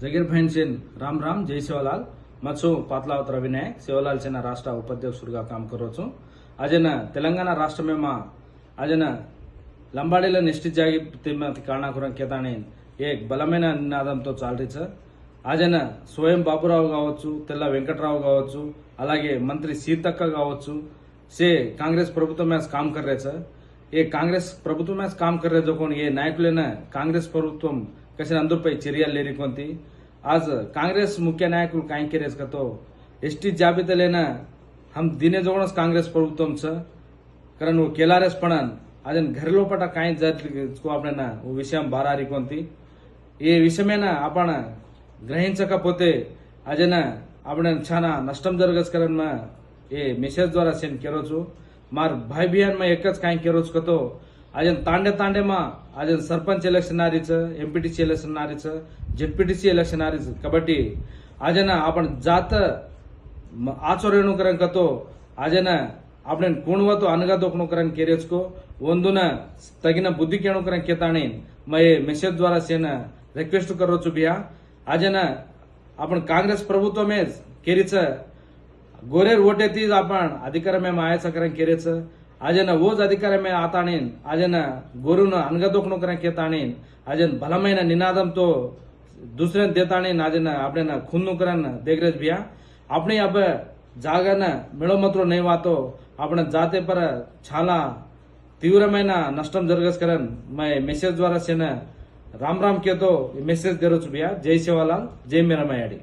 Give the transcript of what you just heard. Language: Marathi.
జగీర్ భైన్ సేన్ రామ్ రామ్ జై శివలాల్. మత్సు పాత్లావత వినాయక్ శివలాల్ సేన రాష్ట్ర ఉపాధ్యక్షుడిగా కామకరవచ్చు అజన తెలంగాణ రాష్ట్రమేమ అజన లంబాడీలో నిష్టి జాగి తిమ్మతి కారణాకురం కేతాని ఏ బలమైన నినాదంతో చాలరించారు అజన స్వయం బాబురావు కావచ్చు తెల్ల వెంకట్రావు కావచ్చు అలాగే మంత్రి సీతక్క కావచ్చు. సే కాంగ్రెస్ ప్రభుత్వం మ్యాస్ కామ్ కర్రే సార్. ఏ కాంగ్రెస్ ప్రభుత్వం మ్యాస్ కామ్ కర్రే జోకొని ఏ నాయకులైన కాంగ్రెస్ ప్రభుత్వం कसे नंदूर चिरिया लेरी कोणती? आज काँग्रेस मुख्य नायक काय केले का तो? एस टी जाबीत हम दिने जोडच काँग्रेस प्रभुत्व कारण व केलारेस पण आज घरलो पटा काय आपण ना विषय बारारी कोणती? हे विषमे ना आपण ग्रहिंच का पोते? आज आपण छान नष्टम जरगस करण ए हे मेसेज द्वारा सेंड केलोच. मार भाई बहिण मग एकच काय केलोच का तो? अजून तांडे तांडे मा अजून सरपंच इलेक्शन आरीच एमपीटीसी इलेक्शन आरीच झेडपीटीसी इलेक्शन आरीच कबड्डी. अजून आपण जात आचोर करण करतो. अजून आपण कोण वतो अनगा दोघ नोकरण केरेच को वंदुन तगिन बुद्धी केण करण केताने. मये मेसेज द्वारा सेन रिक्वेस्ट करो बिया. भिया अजून आपण काँग्रेस प्रभुत्व मेज केरीच. गोरेर वोटे तीज आपण अधिकार मे मायाचा करण केरेच. అజన ఓజ్ అధికారమే ఆతానేన్ అజన గొర్రెను అనగదొక్కనొక్కనకి తానేన్ అజన్ బలమైన నినాదంతో दुसऱ्यानं देताने नाजेनं आपल्यानं खून नोकऱ्यांना देखरेख बिया આપણે આપ જાગાના મેળોમત્રો નહીં વાતો આપણે જાતે પર છાલા તીવ્રమైన నష్టం జరగస్కరన్ మై మెసేజ్ ద్వారా సేన రామ్ రామ్ కేతో మెసేజ్ తెరవచ్చు బియా జై శివాలాల్ జై మీరమయాడి